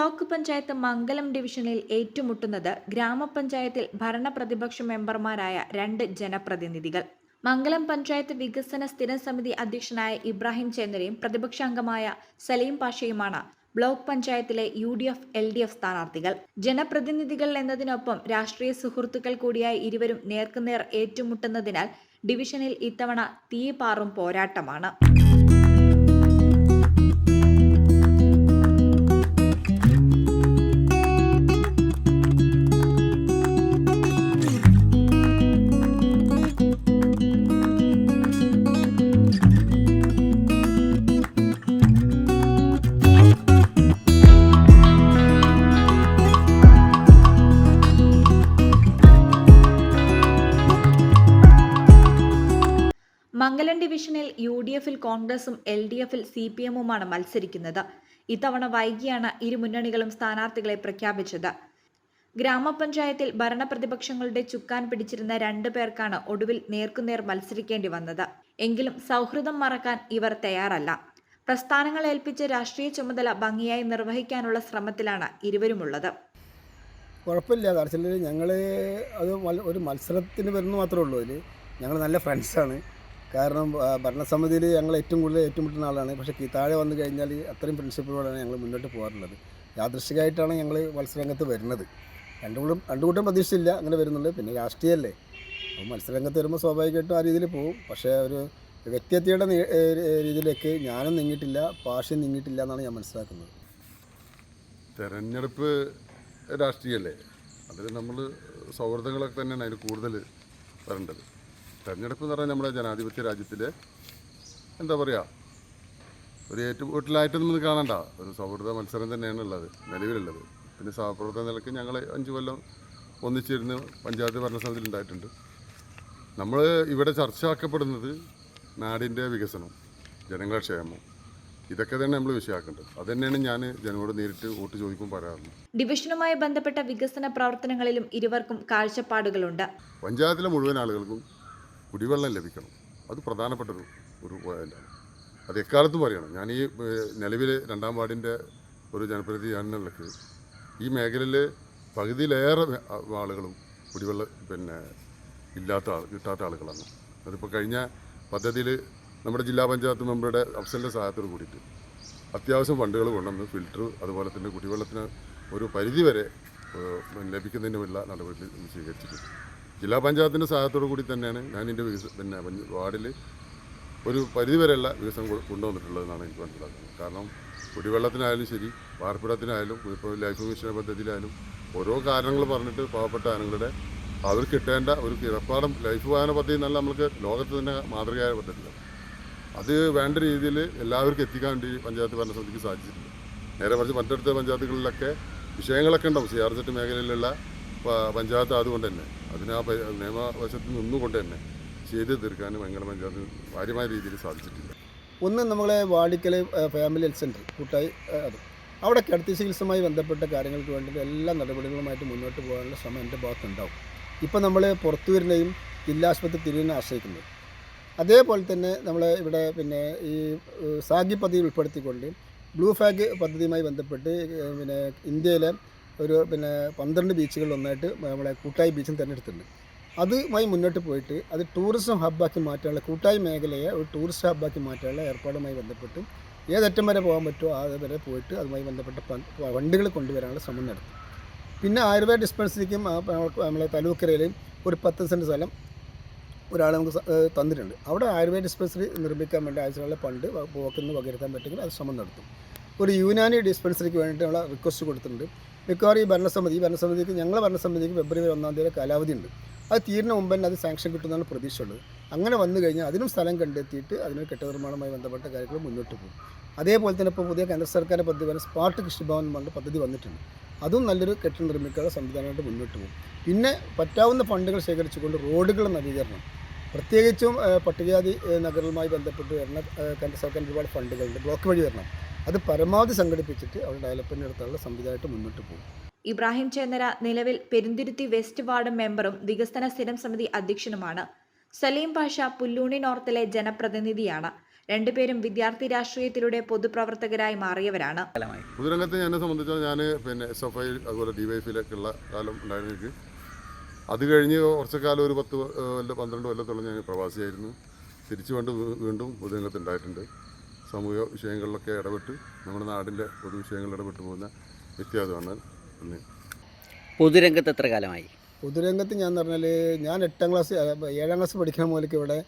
Block panchayat Mangalam ഡിവിഷനിൽ ഏറ്റുമുട്ടുന്നത് ഗ്രാമപഞ്ചായത്തിൽ ഭരണപ്രതിപക്ഷ മെമ്പർമാരായ രണ്ട് ജനപ്രതിനിധികൾ. മംഗലം പഞ്ചായത്ത് വികസന സ്ഥിര സമിതി അധ്യക്ഷനായ ഇബ്രാഹിം ചേന്നരയും പ്രതിപക്ഷാംഗമായ സലീം പാഷയുമാണ് ബ്ലോക്ക് പഞ്ചായത്തിലെ U D F L D F സ്ഥാനാർത്ഥികൾ. ജനപ്രതിനിധികൾ എന്നതിനൊപ്പം രാഷ്ട്രീയ സുഹൃത്തുക്കൾ കൂടിയായ ഇരുവരും നേർക്കുനേർ ഏറ്റുമുട്ടുന്നതിനാൽ ഡിവിഷനിൽ ഇത്തവണ തീപാറും പോരാട്ടമാണ്. മംഗലം ഡിവിഷനിൽ യു ഡി എഫിൽ കോൺഗ്രസും എൽ ഡി എഫിൽ സി പി എമ്മുമാണ് മത്സരിക്കുന്നത്. ഇത്തവണ വൈകിയാണ് ഇരു മുന്നണികളും സ്ഥാനാർത്ഥികളെ പ്രഖ്യാപിച്ചത്. ഗ്രാമപഞ്ചായത്തിൽ ഭരണപ്രതിപക്ഷങ്ങളുടെ ചുക്കാൻ പിടിച്ചിരുന്ന രണ്ടു പേർക്കാണ് ഒടുവിൽ നേർക്കുനേർ മത്സരിക്കേണ്ടി വന്നത്. എങ്കിലും സൗഹൃദം മറക്കാൻ ഇവർ തയ്യാറല്ല. പ്രസ്ഥാനങ്ങൾ ഏൽപ്പിച്ച രാഷ്ട്രീയ ചുമതല ഭംഗിയായി നിർവഹിക്കാനുള്ള ശ്രമത്തിലാണ് ഇരുവരുമുള്ളത്. കുഴപ്പമില്ല. കാരണം വെച്ചാൽ ഞങ്ങൾ അത് ഒരു മത്സരത്തിന് വരുന്നു മാത്രമേ ഉള്ളൂ അതിൽ ഞങ്ങൾ നല്ല ഫ്രണ്ട്സാണ് കാരണം ഭരണസമിതിയിൽ ഞങ്ങൾ ഏറ്റവും കൂടുതൽ ഏറ്റുമുട്ടുന്ന ആളാണ്. പക്ഷേ താഴെ വന്നു കഴിഞ്ഞാൽ അത്രയും പ്രിൻസിപ്പിളോടാണ് ഞങ്ങൾ മുന്നോട്ട് പോകാറുള്ളത്. യാദൃശികമായിട്ടാണ് ഞങ്ങൾ മത്സരരംഗത്ത് വരുന്നത്. രണ്ടുകൂടും രണ്ടു കൂട്ടം പ്രതീക്ഷിച്ചില്ല അങ്ങനെ വരുന്നുണ്ട്. പിന്നെ രാഷ്ട്രീയമല്ലേ? അപ്പോൾ മത്സരരംഗത്ത് വരുമ്പോൾ സ്വാഭാവികമായിട്ടും ആ രീതിയിൽ പോകും. പക്ഷേ ഒരു വ്യക്തിഹത്യയുടെ രീതിയിലേക്ക് ഞാനും നീങ്ങിയിട്ടില്ല പാഷയും നീങ്ങിയിട്ടില്ല എന്നാണ് ഞാൻ മനസ്സിലാക്കുന്നത്. തെരഞ്ഞെടുപ്പ് രാഷ്ട്രീയമല്ലേ? അതിൽ നമ്മൾ സൗഹൃദങ്ങളൊക്കെ തന്നെയാണ് അതിന് കൂടുതൽ വരേണ്ടത്. തെരഞ്ഞെടുപ്പ് എന്ന് പറഞ്ഞാൽ നമ്മുടെ ജനാധിപത്യ രാജ്യത്തിൽ എന്താ പറയുക ഒരു ഏറ്റുമുട്ടലായിട്ടൊന്നും ഇത് കാണണ്ട. ഒരു സൗഹൃദ മത്സരം തന്നെയാണ് ഉള്ളത് നിലവിലുള്ളത്. പിന്നെ സഹപ്രവർത്തന നിലയ്ക്ക് ഞങ്ങൾ അഞ്ച് കൊല്ലം ഒന്നിച്ചിരുന്ന് പഞ്ചായത്ത് ഭരണസമിതിയിൽ ഉണ്ടായിട്ടുണ്ട്. നമ്മൾ ഇവിടെ ചർച്ചയാക്കപ്പെടുന്നത് നാടിന്റെ വികസനം ജനങ്ങളുടെ ക്ഷേമം. ഇതൊക്കെ തന്നെ നമ്മൾ വിഷയമാക്കേണ്ടത് അത് തന്നെയാണ് ഞാൻ ജനങ്ങളോട് നേരിട്ട് വോട്ട് ചോദിക്കുമ്പോൾ പറയാറുണ്ട് ഡിവിഷനുമായി ബന്ധപ്പെട്ട വികസന പ്രവർത്തനങ്ങളിലും ഇരുവർക്കും കാഴ്ചപ്പാടുകളുണ്ട്. പഞ്ചായത്തിലെ മുഴുവൻ ആളുകൾക്കും കുടിവെള്ളം ലഭിക്കണം. അത് പ്രധാനപ്പെട്ട ഒരു ഒരു പോയിന്റാണ് അത് എക്കാലത്തും പറയണം ഞാൻ ഈ നിലവിൽ രണ്ടാം വാർഡിന്റെ ഒരു ജനപ്രതിനിധി എന്ന നിലയ്ക്ക് ഈ മേഖലയിൽ പകുതിയിലേറെ ആളുകളും കുടിവെള്ളം പിന്നെ ഇല്ലാത്ത ആൾ കിട്ടാത്ത ആളുകളാണ്. അതിപ്പോൾ കഴിഞ്ഞ പദ്ധതിയിൽ നമ്മുടെ ജില്ലാ പഞ്ചായത്ത് മെമ്പറുടെ അഫ്സലിന്റെ സഹായത്തോട് കൂടിയിട്ട് അത്യാവശ്യം ഫണ്ടുകൾ കൊണ്ടുവന്ന് ഫിൽറ്റർ അതുപോലെ തന്നെ കുടിവെള്ളത്തിന് ഒരു പരിധി വരെ ലഭിക്കുന്നതിനുള്ള നടപടി സ്വീകരിച്ചിട്ടുണ്ട്. ജില്ലാ പഞ്ചായത്തിന്റെ സഹായത്തോടു കൂടി തന്നെയാണ് ഞാൻ എന്റെ വികസനം പിന്നെ വാർഡിൽ ഒരു പരിധിവരെയുള്ള വികസനം കൊണ്ടുവന്നിട്ടുള്ളതെന്നാണ് എനിക്ക് മനസ്സിലാക്കുന്നത്. കാരണം കുടിവെള്ളത്തിനായാലും ശരി പാർപ്പിടത്തിനായാലും ഇപ്പോൾ ലൈഫ് മിഷൻ പദ്ധതിയിലായാലും ഓരോ കാരണങ്ങൾ പറഞ്ഞിട്ട് പാവപ്പെട്ട ആനകളുടെ അവർ കിട്ടേണ്ട ഒരു കിടപ്പാടം ലൈഫ് വാഹന പദ്ധതി എന്നല്ല നമുക്ക് ലോകത്ത് തന്നെ മാതൃകയായ പദ്ധതിയാണ് അത് വേണ്ട രീതിയിൽ എല്ലാവർക്കും എത്തിക്കാൻ വേണ്ടി പഞ്ചായത്ത് ഭരണസമിതിക്ക് സാധിച്ചിട്ടുണ്ട്. നേരെ മറിച്ച് മറ്റടുത്ത പഞ്ചായത്തുകളിലൊക്കെ വിഷയങ്ങളൊക്കെ ഉണ്ടാവും. സി ആർ സെറ്റ് മേഖലയിലുള്ള പഞ്ചായത്ത് അതുകൊണ്ട് തന്നെ. അതിന് ആ നിയമവശത്ത് നിന്നുകൊണ്ട് തന്നെ ചെയ്ത് തീർക്കാൻ മംഗള പഞ്ചായത്ത് കാര്യമായ രീതിയിൽ സാധിച്ചിട്ടില്ല. ഒന്ന് നമ്മളെ വാടിക്കൽ ഫാമിലി ഹെൽത്ത് സെന്റർ കൂട്ടായി അത്. അവിടെ കിടത്തി ചികിത്സയുമായി ബന്ധപ്പെട്ട കാര്യങ്ങൾക്ക് വേണ്ടിയിട്ട് എല്ലാ നടപടികളുമായിട്ട് മുന്നോട്ട് പോകാനുള്ള ശ്രമം എന്റെ ഭാഗത്തുണ്ടാവും. ഇപ്പം നമ്മൾ പുറത്തൂരിനെയും ജില്ലാ ആശുപത്രി തിരിവിനെ ആശ്രയിക്കുന്നത് അതേപോലെ തന്നെ നമ്മൾ ഇവിടെ പിന്നെ ഈ സാഗി പദ്ധതി ഉൾപ്പെടുത്തിക്കൊണ്ട് ബ്ലൂ ഫാഗ് പദ്ധതിയുമായി ബന്ധപ്പെട്ട് പിന്നെ ഇന്ത്യയിലെ ഒരു പിന്നെ പന്ത്രണ്ട് ബീച്ചുകളിൽ ഒന്നായിട്ട് നമ്മളെ കൂട്ടായി ബീച്ചും തിരഞ്ഞെടുത്തിട്ടുണ്ട്. അതുമായി മുന്നോട്ട് പോയിട്ട് അത് ടൂറിസം ഹബ്ബാക്കി മാറ്റാനുള്ള കൂട്ടായി മേഖലയെ ഒരു ടൂറിസ്റ്റ് ഹബ്ബാക്കി മാറ്റാനുള്ള ഏർപ്പാടുമായി ബന്ധപ്പെട്ട് ഏതറ്റം വരെ പോകാൻ പറ്റുമോ ആ വരെ പോയിട്ട് അതുമായി ബന്ധപ്പെട്ട വണ്ടികൾ കൊണ്ടുവരാനുള്ള ശ്രമം നടത്തും. പിന്നെ ആയുർവേദ ഡിസ്പെൻസറിക്കും നമ്മളെ തലൂക്കരയിലും ഒരു പത്ത് സെന്റ് സ്ഥലം ഒരാൾ നമുക്ക് തന്നിട്ടുണ്ട്. അവിടെ ആയുർവേദ ഡിസ്പെൻസറി നിർമ്മിക്കാൻ വേണ്ടി പണ്ട് പോക്കിൽ പോക്കുന്ന പകരുത്താൻ പറ്റുമെങ്കിൽ അത് ശ്രമം നടത്തും. ഒരു യുനാനി ഡിസ്പെൻസറിക്ക് വേണ്ടിയിട്ടുള്ള റിക്വസ്റ്റ് കൊടുത്തിട്ടുണ്ട്. മിക്കവാറും ഈ ഭരണസമിതി ഭരണസമിതിക്ക് ഞങ്ങളെ ഭരണസമിതിക്ക് ഫെബ്രുവരി ഒന്നാം തീയതി കാലാവധി ഉണ്ട്. അത് തീരുന്ന മുമ്പ് തന്നെ അത് സാങ്ഷൻ കിട്ടുമെന്നാണ് പ്രതീക്ഷയുള്ളത്. അങ്ങനെ വന്നു കഴിഞ്ഞാൽ അതിനും സ്ഥലം കണ്ടെത്തിയിട്ട് അതിനൊരു കെട്ടിട നിർമ്മാണമായി ബന്ധപ്പെട്ട കാര്യങ്ങൾ മുന്നോട്ട് പോകും. അതേപോലെ തന്നെ ഇപ്പോൾ പുതിയ കേന്ദ്ര സർക്കാരിന്റെ പദ്ധതി വരുന്ന സ്മാർട്ട് കൃഷിഭവൻ പറഞ്ഞ പദ്ധതി വന്നിട്ടുണ്ട്. അതും നല്ലൊരു കെട്ടിട നിർമ്മിക്കാനുള്ള സംവിധാനമായിട്ട് മുന്നോട്ട് പോകും. പിന്നെ പറ്റാവുന്ന ഫണ്ടുകൾ ശേഖരിച്ചുകൊണ്ട് റോഡുകളുടെ നവീകരണം. പ്രത്യേകിച്ചും പട്ടികജാതി നഗരങ്ങളുമായി ബന്ധപ്പെട്ട് വരുന്ന കേന്ദ്ര സർക്കാരിന്റെ ഒരുപാട് ഫണ്ടുകളുണ്ട്. ബ്ലോക്ക് വഴി വരണം. അത് പരമാവധി സംഘടിപ്പിച്ചിട്ട് അവർ ഡെവലപ്മെന്റ് നടത്താനുള്ള സംവിധാനമായിട്ട് മുന്നോട്ട് പോകും. ഇബ്രാഹിം ചേന്നര നിലവിൽ പെരുന്തിരുത്തി വെസ്റ്റ് വാർഡ് മെമ്പറും വികസന സ്ഥിരം സമിതി അധ്യക്ഷനുമാണ്. സലീം പാഷ പുല്ലൂണി നോർത്തിലെ ജനപ്രതിനിധിയാണ്. രണ്ടുപേരും വിദ്യാർത്ഥി രാഷ്ട്രീയത്തിലൂടെ പൊതുപ്രവർത്തകരായി മാറിയവരാണ്. പൊതുരംഗത്തെ എന്നെ സംബന്ധിച്ചാൽ ഞാൻ പിന്നെ എസ് എഫ് ഐ അതുപോലെ ഡി വൈ എഫിലൊക്കെയുള്ള കാലം ഉണ്ടായിരുന്നു അത് കഴിഞ്ഞ് കുറച്ച് കാലം ഒരു പത്ത് കൊല്ലം പന്ത്രണ്ട് കൊല്ലത്തോളം ഞാൻ പ്രവാസിയായിരുന്നു. തിരിച്ചു കൊണ്ട് വീണ്ടും പൊതുരംഗത്ത് ഉണ്ടായിട്ടുണ്ട്. സാമൂഹിക വിഷയങ്ങളിലൊക്കെ ഇടപെട്ട് നമ്മുടെ നാടിന്റെ പൊതു വിഷയങ്ങളിൽ ഇടപെട്ട് പോകുന്ന വ്യത്യാസമാണ് പിന്നെ പൊതുരംഗത്ത് എത്ര കാലമായി? പൊതുരംഗത്ത് ഞാൻ പറഞ്ഞാൽ ഞാൻ എട്ടാം ക്ലാസ് ഏഴാം ക്ലാസ് പഠിക്കുന്ന മുതലേക്ക് ഇവിടെ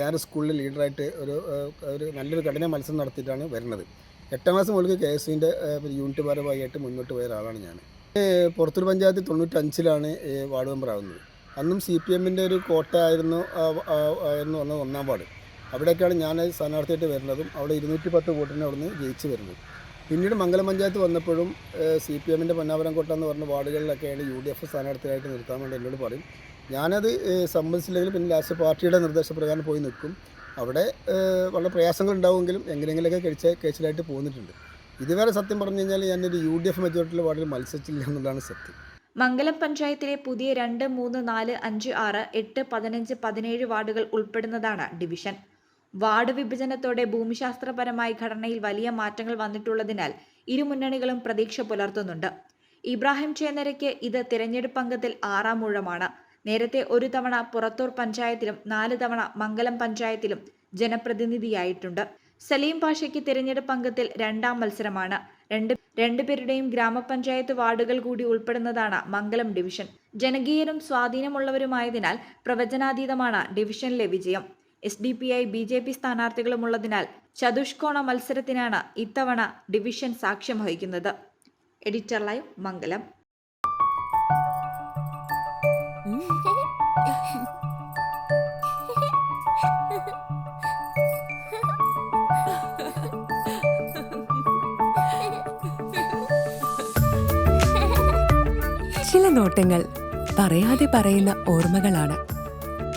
ഞാൻ സ്കൂളിൽ ലീഡറായിട്ട് ഒരു ഒരു നല്ലൊരു കഠിന മത്സരം നടത്തിയിട്ടാണ് വരുന്നത്. എട്ടാം ക്ലാസ് മുതലേക്ക് കെ എസ് സിന്റെ യൂണിറ്റ് ഭാരവാഹിയായിട്ട് മുന്നോട്ട് പോയ ഒരാളാണ് ഞാൻ. പുറത്തൂർ പഞ്ചായത്ത് തൊണ്ണൂറ്റഞ്ചിലാണ് വാർഡ് മെമ്പർ ആകുന്നത് അന്നും സി പി എമ്മിന്റെ ഒരു കോട്ട ആയിരുന്നു എന്ന് ആയിരുന്നു വന്നത് ഒന്നാം വാർഡ്. അവിടേക്കാണ് ഞാൻ സ്ഥാനാർത്ഥിയായിട്ട് വരുന്നതും അവിടെ ഇരുന്നൂറ്റി പത്ത് വോട്ടിന് അവിടുന്ന് ജയിച്ച് വരുന്നത്. പിന്നീട് മംഗലം പഞ്ചായത്ത് വന്നപ്പോഴും സി പി എമ്മിന്റെ പൊന്നാപുരം കോട്ട എന്ന് പറഞ്ഞ വാർഡുകളിലൊക്കെയാണ് യു ഡി എഫ് സ്ഥാനാർത്ഥിയായിട്ട് നിർത്താൻ വേണ്ടി എന്നോട് പറയും. ഞാനത് സമ്മതിച്ചില്ലെങ്കിൽ പിന്നെ ലാസ്റ്റ് പാർട്ടിയുടെ നിർദ്ദേശപ്രകാരം പോയി നിൽക്കും. അവിടെ വളരെ പ്രയാസങ്ങൾ ഉണ്ടാവുമെങ്കിലും എങ്ങനെയെങ്കിലുമൊക്കെ കഴിച്ച കേസിലായിട്ട് പോന്നിട്ടുണ്ട്. ഇതുവരെ സത്യം പറഞ്ഞു കഴിഞ്ഞാൽ ഞാനൊരു യു ഡി എഫ് മെജോറിറ്റിയിലെ വാർഡിൽ മത്സരിച്ചില്ല എന്നുള്ളതാണ് സത്യം. മംഗലം പഞ്ചായത്തിലെ പുതിയ രണ്ട് മൂന്ന് നാല് അഞ്ച് ആറ് എട്ട് പതിനഞ്ച് പതിനേഴ് വാർഡുകൾ ഉൾപ്പെടുന്നതാണ് ഡിവിഷൻ. വാർഡ് വിഭജനത്തോടെ ഭൂമിശാസ്ത്രപരമായി ഘടനയിൽ വലിയ മാറ്റങ്ങൾ വന്നിട്ടുള്ളതിനാൽ ഇരു മുന്നണികളും പ്രതീക്ഷ പുലർത്തുന്നുണ്ട്. ഇബ്രാഹിം ചേന്നരയ്ക്ക് ഇത് തിരഞ്ഞെടുപ്പ് അംഗത്തിൽ ആറാം ഊഴമാണ്. നേരത്തെ ഒരു തവണ പുറത്തൂർ പഞ്ചായത്തിലും നാല് തവണ മംഗലം പഞ്ചായത്തിലും ജനപ്രതിനിധിയായിട്ടുണ്ട്. സലീം പാഷയ്ക്ക് തിരഞ്ഞെടുപ്പ് അംഗത്തിൽ രണ്ടാം മത്സരമാണ്. രണ്ട് രണ്ടുപേരുടെയും ഗ്രാമപഞ്ചായത്ത് വാർഡുകൾ കൂടി ഉൾപ്പെടുന്നതാണ് മംഗലം ഡിവിഷൻ. ജനകീയരും സ്വാധീനമുള്ളവരുമായതിനാൽ പ്രവചനാതീതമാണ് ഡിവിഷനിലെ വിജയം. S D P I B J P സ്ഥാനാർത്ഥികളുമുള്ളതിനാൽ ചതുഷ്കോണ മത്സരത്തിനാണ് ഇത്തവണ ഡിവിഷൻ സാക്ഷ്യം വഹിക്കുന്നത്. Editor live Mangalam. ചില നോട്ടങ്ങൾ പറയാതെ പറയുന്ന ഓർമ്മകളാണ്.